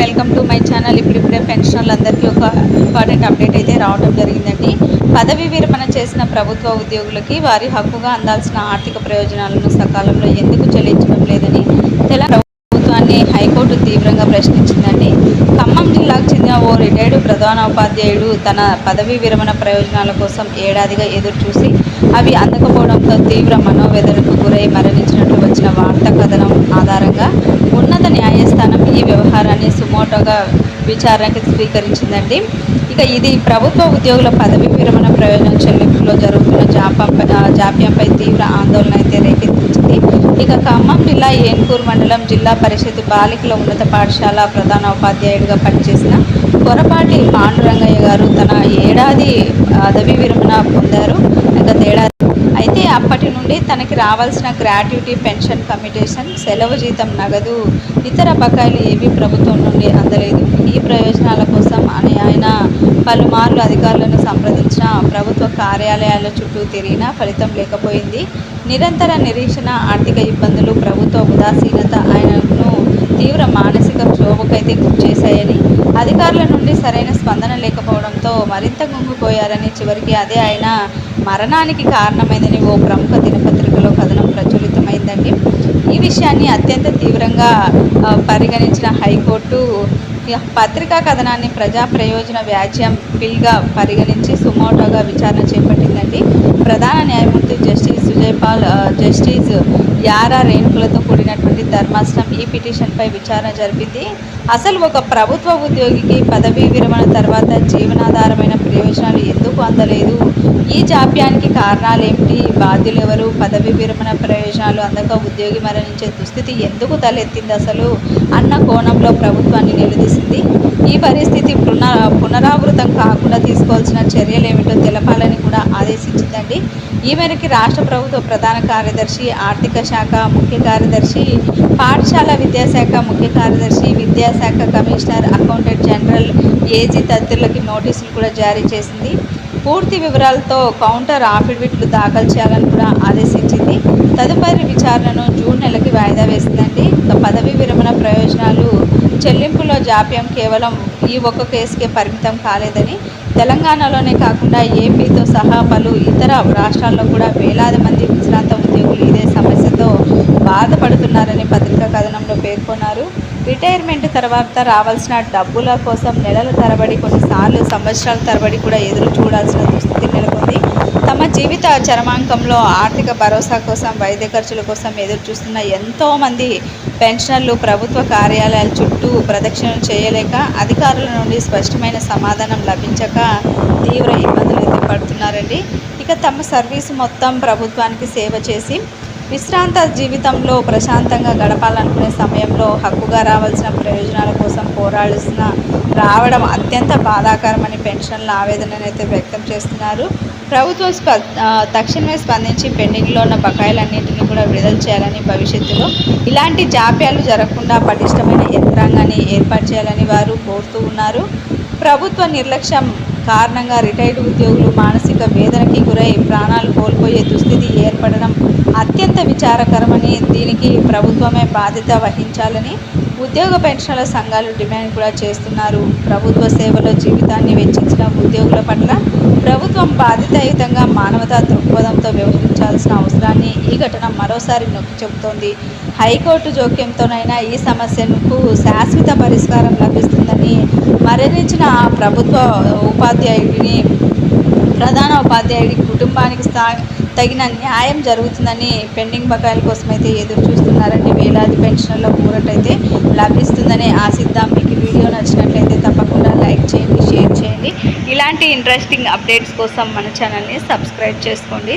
Welcome to my channel. ఇప్పుడిప్పుడే pension అందరికీ ఒక ఇంపార్టెంట్ అప్డేట్ అయితే రావడం జరిగిందండి. పదవి విరమణ చేసిన ప్రభుత్వ ఉద్యోగులకి వారి హక్కుగా అందాల్సిన ఆర్థిక ప్రయోజనాలను సకాలంలో ఎందుకు చెల్లించడం లేదని తెలంగాణ ప్రభుత్వాన్ని హైకోర్టు తీవ్రంగా ప్రశ్నించిందండి. ఖమ్మం జిల్లాకు చెందిన ఓ రిటైర్డ్ ప్రధాన ఉపాధ్యాయుడు తన పదవీ విరమణ ప్రయోజనాల కోసం ఏడాదిగా ఎదురు చూసి అవి అందకపోవడంతో తీవ్ర మనోవేదనకు గురై మరణించినట్లు వచ్చిన వార్తా కథనం ఆధారంగా ఉన్నత న్యాయస్థానం ఈ వ్యవహారాన్ని సుమోటోగా విచారణకి స్వీకరించిందండి. ఇక ఇది ప్రభుత్వ ఉద్యోగుల పదవి విరమణ ప్రయోజనం చెల్లింపులో జరుగుతున్న జాపంపై జాప్యంపై తీవ్ర ఆందోళన అయితే రేకెత్తించింది. ఇక ఖమ్మం జిల్లా ఏన్కూర్ మండలం జిల్లా పరిషత్ బాలికల ఉన్నత పాఠశాల ప్రధాన ఉపాధ్యాయుడిగా పనిచేసిన కొరపాటి పాండురంగయ్య గారు తన ఏడాది పదవి విరమణ పొందారు. గత ఏడాది తనకి రావాల్సిన గ్రాట్యుటీ పెన్షన్ కమిటేషన్ సెలవు జీతం నగదు ఇతర బకాయిలు ఏవి ప్రభుత్వం నుండి అందలేదు. ఈ ప్రయోజనాల కోసం అని ఆయన పలుమార్లు అధికారులను సంప్రదించిన ప్రభుత్వ కార్యాలయాల చుట్టూ తిరిగినా ఫలితం లేకపోయింది. నిరంతర నిరీక్షణ ఆర్థిక ఇబ్బందులు ప్రభుత్వ ఉదాసీనత ఆయనను తీవ్ర మానసిక క్షోభకైతే చేశాయని అధికారుల నుండి సరైన స్పందన లేకపోవడంతో మరింత గుంగిపోయారని చివరికి అదే ఆయన మరణానికి కారణమైందని ఓ ప్రముఖ దినపతి కథనం ప్రచురితమైందండి. ఈ విషయాన్ని అత్యంత తీవ్రంగా పరిగణించిన హైకోర్టు పత్రికా కథనాన్ని ప్రజా ప్రయోజన వ్యాజ్యం బిల్గా పరిగణించి సుమోటోగా విచారణ చేపట్టిందండి. ప్రధాన న్యాయమూర్తి జస్టిస్ సుజయ్ పాల్ జస్టిస్ యారా రేణుకులతో కూడినటువంటి ధర్మాసనం ఈ పిటిషన్పై విచారణ జరిపింది. అసలు ఒక ప్రభుత్వ ఉద్యోగికి పదవీ విరమణ తర్వాత జీవనాధారమైన ప్రయోజనాలు ఎందుకు అందలేదు? ఈ జాప్యానికి కారణాలు ఏమిటి బాధ్యులు ఎవరు పదవీ విరమణ ప్రయోజనాలు అందక ఉద్యోగి మరణించే దుస్థితి ఎందుకు తలెత్తింది అసలు అన్న కోణంలో ప్రభుత్వాన్ని నిలదీసింది. ఈ పరిస్థితి పునరావృతం కాకుండా తీసుకోవాల్సిన చర్యలు ఏమిటో తెలపాలని ఆదేశించిందండి. ఈ మేరకు రాష్ట్ర ప్రభుత్వ ప్రధాన కార్యదర్శి ఆర్థిక శాఖ ముఖ్య కార్యదర్శి పాఠశాల విద్యాశాఖ ముఖ్య కార్యదర్శి విద్యాశాఖ కమిషనర్ అకౌంటెంట్ జనరల్ ఏజీ తదితరులకి నోటీసులు కూడా జారీ చేసింది. పూర్తి వివరాలతో కౌంటర్ ఆఫిడవిట్లు దాఖలు చేయాలని కూడా ఆదేశించింది. తదుపరి విచారణను జూన్ నెలకి వాయిదా వేసిందండి. ఇక పదవీ విరమణ ప్రయోజనాలు చెల్లింపులో జాప్యం కేవలం ఈ ఒక్క కేసుకే పరిమితం కాలేదని తెలంగాణలోనే కాకుండా ఏపీతో సహా పలు ఇతర రాష్ట్రాల్లో కూడా వేలాది మంది విశ్రాంత ఉద్యోగులు ఇదే సమస్యతో బాధపడుతున్నారని పత్రికా కథనంలో పేర్కొన్నారు. రిటైర్మెంట్ తర్వాత రావాల్సిన డబ్బుల కోసం నెలల తరబడి కొన్నిసార్లు సంవత్సరాల తరబడి కూడా ఎదురు చూడాల్సిన దుస్థితి నెలకొంది. తమ జీవిత చరమాంకంలో ఆర్థిక భరోసా కోసం వైద్య ఖర్చుల కోసం ఎదురు చూస్తున్న ఎంతోమంది పెన్షనర్లు ప్రభుత్వ కార్యాలయాల చుట్టూ ప్రదక్షిణలు చేయలేక అధికారుల నుండి స్పష్టమైన సమాధానం లభించక తీవ్ర ఇబ్బందులు అయితే పడుతున్నారండి. ఇక తమ సర్వీసు మొత్తం ప్రభుత్వానికి సేవ చేసి విశ్రాంత జీవితంలో ప్రశాంతంగా గడపాలనుకునే సమయంలో హక్కుగా రావాల్సిన ప్రయోజనాల కోసం పోరాడాల్సిన రావడం అత్యంత బాధాకరమని పెన్షన్ల ఆవేదననైతే వ్యక్తం చేస్తున్నారు. ప్రభుత్వం స్ప తక్షణమే స్పందించి పెండింగ్లో ఉన్న బకాయిలన్నింటినీ కూడా విడుదల చేయాలని భవిష్యత్తులో ఇలాంటి జాప్యాలు జరగకుండా పటిష్టమైన యంత్రాంగాన్ని ఏర్పాటు చేయాలని వారు కోరుతూ ఉన్నారు. ప్రభుత్వ నిర్లక్ష్యం కారణంగా రిటైర్డ్ ఉద్యోగులు మానసిక వేదనకి గురై ప్రాణాలు కోల్పోయే దుస్థితి ఏర్పడడం అత్యంత విచారకరమని దీనికి ప్రభుత్వమే బాధ్యత వహించాలని ఉద్యోగ పెన్షన్ల సంఘాలు డిమాండ్ కూడా చేస్తున్నారు. ప్రభుత్వ సేవలో జీవితాన్ని వెచ్చించిన ఉద్యోగుల పట్ల ప్రభుత్వం బాధ్యతాయుతంగా మానవతా దృక్పథంతో వ్యవహరించాల్సిన అవసరాన్ని ఈ ఘటన మరోసారి నొక్కి చెబుతోంది. హైకోర్టు జోక్యంతోనైనా ఈ సమస్యకు శాశ్వత పరిష్కారం లభిస్తుందని మరణించిన ఆ ప్రభుత్వ ఉపాధ్యాయుడిని ప్రధాన ఉపాధ్యాయుడి కుటుంబానికి స్థా తగిన న్యాయం జరుగుతుందని పెండింగ్ బకాయిల కోసం అయితే ఎదురు చూస్తున్నారండి. వేలాది పెన్షన్ల ఊరటైతే లభిస్తుందని ఆశిద్దాం. మీకు వీడియో నచ్చినట్లయితే తప్పకుండా లైక్ చేయండి షేర్ చేయండి. ఇలాంటి ఇంట్రెస్టింగ్ అప్డేట్స్ కోసం మన ఛానల్ని సబ్స్క్రైబ్ చేసుకోండి.